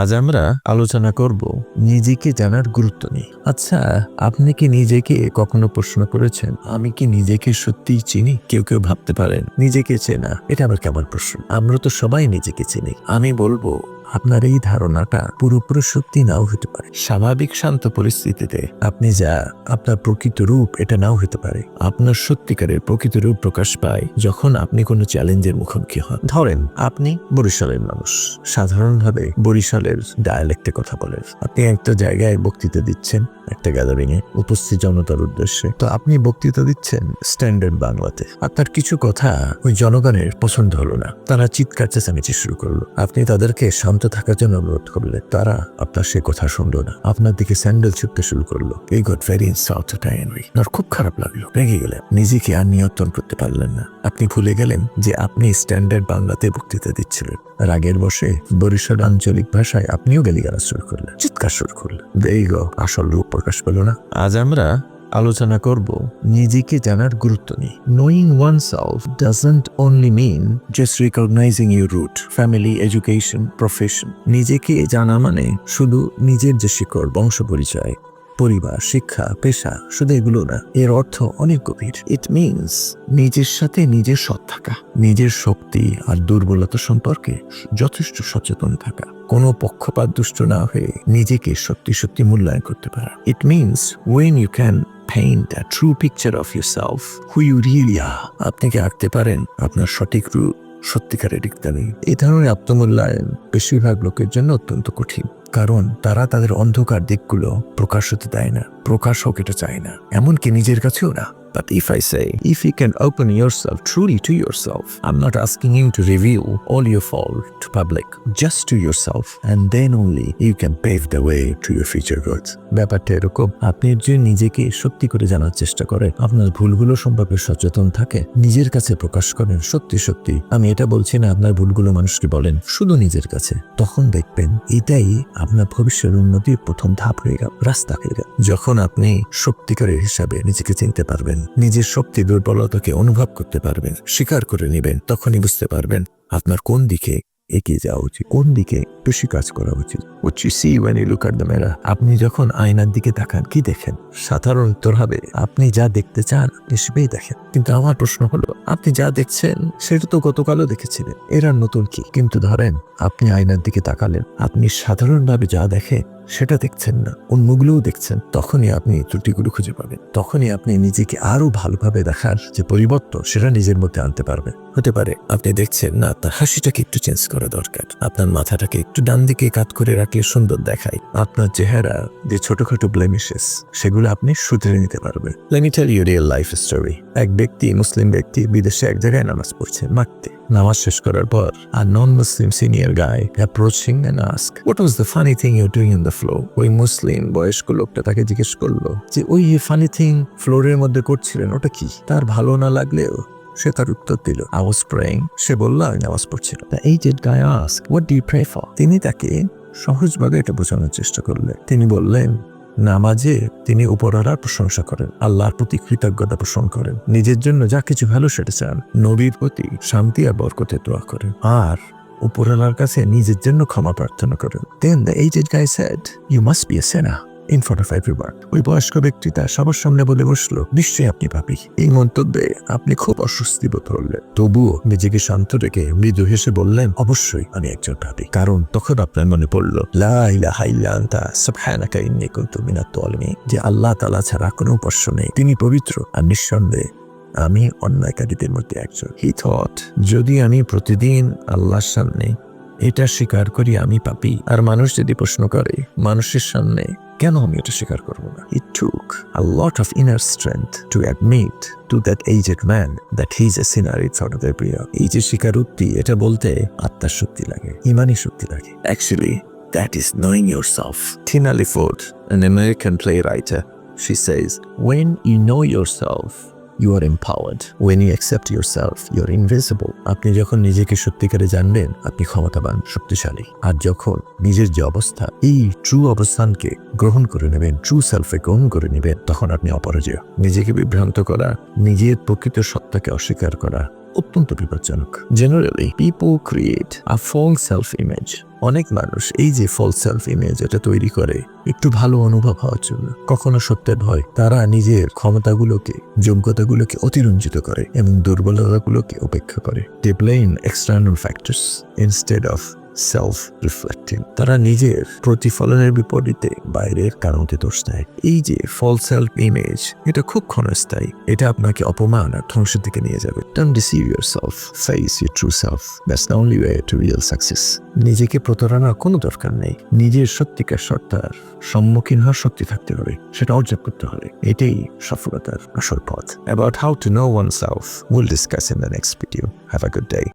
আজ আমরা আলোচনা করব নিজেকে জানার গুরুত্ব নিয়ে। আচ্ছা আপনি কি নিজেকে কখনো প্রশ্ন করেছেন, আমি কি নিজেকে সত্যিই চিনি? কেউ কেউ ভাবতে পারেন, নিজেকে চেনা, এটা আবার কেমন প্রশ্ন? আমরা তো সবাই নিজেকে চিনি। আমি বলব আপনার এই ধারণাটা পুরোপুরি সত্যি নাও হতে পারে। স্বাভাবিক শান্ত পরিস্থিতিতে আপনি যা আপনার প্রকৃত রূপ এটা নাও হতে পারে। আপনার সত্যিকারের প্রকৃত রূপ প্রকাশ পায় যখন আপনি কোনো চ্যালেঞ্জের মুখোমুখি হন। ধরেন আপনি বরিশালের মানুষ। সাধারণভাবে বরিশালের ডায়ালেক্টে কথা বলেন আপনি একটা জায়গায় বক্তৃতা দিচ্ছেন একটা গ্যাদারিং এ উপস্থিত জনতার উদ্দেশ্যে। তো আপনি বক্তৃতা দিচ্ছেন স্ট্যান্ডার্ড বাংলাতে। আপনার কিছু কথা ওই জনগণের পছন্দ হলো না। তারা চিৎকার চেঁচামেচি শুরু করল। আপনি তাদেরকে শান্ত থাকার জন্য অনুরোধ করলেন তারা আপনার সে কথা শুনলো না। আপনার দিকে স্যান্ডেল ছুটতে শুরু করল। এই গট ভেরি ইনসাল্টেড খুব খারাপ লাগল। রেগে গেলেন। নিজেকে আর নিয়ন্ত্রণ করতে পারলেন না। আপনি ভুলে গেলেন যে আপনি স্ট্যান্ডার্ড বাংলাতে বক্তৃতা দিচ্ছিলেন। রাগের বসে বরিশাল আঞ্চলিক ভাষায় আপনিও গালিগালাজ শুরু করলেন। চিৎকার শুরু করলেন। এই আসল রূপ প্রকাশ পেল না। আজ আমরা আলোচনা করব, নিজেকে জানার গুরুত্ব নিয়ে knowing one self doesn't only mean just recognising your root family education profession নিজেকে জানা মানে শুধু নিজের যে শিকড়, বংশ পরিচয়, পরিবার, শিক্ষা, পেশা, শুধু এগুলো না, এর অর্থ অনেক গভীর। ইট মিনস নিজের সাথে নিজের সৎ থাকা, নিজের শক্তি আর দুর্বলতা সম্পর্কে যথেষ্ট সচেতন থাকা। কোনো পক্ষপাত দুষ্ট না হয়ে নিজেকে সত্যি সত্যি মূল্যায়ন করতে পারা। It means when you can paint a true picture of yourself, who you really are. আপনি কি আঁকতে পারেন? আপনার সঠিক রূপ সত্যিকারের নেই। এই ধরনের আত্মমূল্যায়ন বেশিরভাগ লোকের জন্য অত্যন্ত কঠিন। কারণ তারা তাদের অন্ধকার দিকগুলো প্রকাশ হতে দেয় না। প্রকাশ হোক এটা চায় না। এমনকি নিজের কাছেও না। But if I say, if you can open yourself truly to yourself, I'm not asking you to reveal all your fault to public, just to yourself, and then only you can pave the way to your future growth. ব্যাপারটা এরকম। আপনি যে নিজেকে সত্যি করে জানার চেষ্টা করে আপনার ভুলগুলো সম্পর্কে সচেতন থাকে। নিজের কাছে প্রকাশ করেন। সত্যি সত্যি। আমি এটা বলছি না আপনার ভুলগুলো মানুষকে বলেন। শুধু নিজের কাছে। তখন দেখবেন এটাই আপনার ভবিষ্যের উন্নতির প্রথম ধাপ হয়ে গেল রাস্তা হয়ে গেল। যখন আপনি সত্যিকারের হিসাবে নিজেকে চিনতে পারবেন নিজের শক্তি দুর্বলতাকে অনুভব করতে পারবেন, স্বীকার করে নেবেন, তখনই বুঝতে পারবেন আপনার কোন দিকে এগিয়ে যাওয়া উচিত, কোন দিকে বেশি কাজ করা উচিত। আপনি যখন আয়নার দিকে তাকান, কি দেখেন? সাধারণত ভাবে আপনি যা দেখতে চান, আপনি সেটাই দেখেন। কিন্তু আমার প্রশ্ন হলো, আপনি যা দেখছেন, সেটা তো গতকালও দেখেছিলেন, এরা নতুন কি? কিন্তু ধরেন, আপনি আয়নার দিকে তাকালেন, আপনি সাধারণভাবে যা দেখেন সেটা দেখছেন না, অন্যগুলোও দেখছেন। তখনই আপনি ত্রুটিগুলো খুঁজে পাবেন। তখনই আপনি নিজেকে আরও ভালোভাবে দেখার যে পরিবর্তন, সেটা নিজের মধ্যে আনতে পারবেন। হতে পারে আপনি দেখছেন, না, তার হাসিটাকে একটু চেঞ্জ করা দরকার। আপনার মাথাটাকে একটু ডান দিকে কাত করে রাখলে সুন্দর দেখায়। আপনার চেহারা যে ছোটখাটো ব্লেমিশেস সেগুলো আপনি শুধরে নিতে পারবেন। Let me tell you real life story এক ব্যক্তি, মুসলিম ব্যক্তি, বিদেশে এক জায়গায় নামাজ পড়ছে মারতে নামাজ শেষ করার পর আর non Muslim senior guy approaching and ask what was the funny thing you doing in the floor ওই মুসলিম বয়স্ক লোকটা তাকে জিজ্ঞেস করল যে, ওই ফানি থিং ফ্লোরের মধ্যে করছিলেন, ওটা কি? তার ভালো না লাগলেও সে তার উত্তর দিল আই ওয়াজ সে বলল, আমি নামাজ পড়ছিলাম the aged guy ask what do you pray for তিনি তাকে সহজভাবে এটা বোঝানোর চেষ্টা করলেন। তিনি বললেন নামাজে তিনি উপরওয়ালার প্রশংসা করেন, আল্লাহর প্রতি কৃতজ্ঞতা পোষণ করেন, নিজের জন্য যা কিছু ভালো সেটা চান, নবীর প্রতি শান্তি আর বরকতে দোয়া করেন। আর উপরালার কাছে নিজের জন্য ক্ষমা প্রার্থনা করেন। Then the aged guy said you must be a sinner in of everyone ওই বয়স্ক ব্যক্তি তার সবার সামনে বলে বসল, নিশ্চয়ই আপনি পাপি এই মন্তব্যে আপনি খুব অস্বস্তি বোধ করলেন। তবুও নিজেকে শান্ত রেখে মৃদু হেসে বললেন, অবশ্যই আমি একজন পাপি কারণ তখন আপনার মনে পড়ল যে আল্লাহ তাআলা ছাড়া কোনো উপাস্য নেই। তিনি পবিত্র আর নিঃসন্দেহে আমি অন্যায়কারীদের মধ্যে একজন। হি থট যদি আমি প্রতিদিন আল্লাহর সামনে এটা স্বীকার করি আমি, পাপি। আর মানুষ যদি প্রশ্ন করে, মানুষের সামনে, কেন আমি এটা স্বীকার করব না? It took a lot of inner strength to admit to that aged man that he is a sinner it's out of the প্রিয় এই যে স্বীকারোক্তি, এটা বলতে আত্মার শক্তি লাগে, ইমানই শক্তি লাগে। Actually that is knowing your self Tina Lifford an American playwright she says, when you know yourself are empowered when you accept your self you are invisible আপনি যখন নিজেকে সত্যিকারে জানবেন, আপনি ক্ষমতাবান, শক্তিশালী। আর যখন নিজের যে অবস্থা, এই ট্রু অবস্থানকে গ্রহণ করে নেবেন ট্রু সেলফে গ্রহণ করে নেবেন, তখন আপনি অপরাজয়। নিজেকে বিভ্রান্ত করা, নিজের প্রকৃত সত্তাকে অস্বীকার করা অত্যন্ত বিপজ্জনক। Generally people create a false self image অনেক মানুষ এই যে ফল সেলফ ইমেজ এটা তৈরি করে, একটু ভালো অনুভব হওয়ার জন্য। কখনো সত্যের ভয়, তারা নিজের ক্ষমতাগুলোকে, যোগ্যতাগুলোকে অতিরঞ্জিত করে এবং দুর্বলতাগুলোকে উপেক্ষা করে। They blame external factors instead of self reflecting তারা নিজের প্রতিফলনের বিপরীতে বাইরের কারণতে দোষ দেয়। এই যে ফল সেলফ ইমেজ এটা খুব ক্ষণস্থায়ী। এটা আপনাকে অপমান আর ধ্বংসের দিকে নিয়ে যাবে। Don't deceive yourself. Face your true self. নিজেকে প্রতারণার কোনো দরকার নেই। নিজের সত্যিকার সত্তার সম্মুখীন হওয়ার শক্তি থাকতে হবে। সেটা অর্জন করতে হবে। এটাই সফলতার আসল পথ। About how to know oneself, we'll discuss in the next video. Have a good day.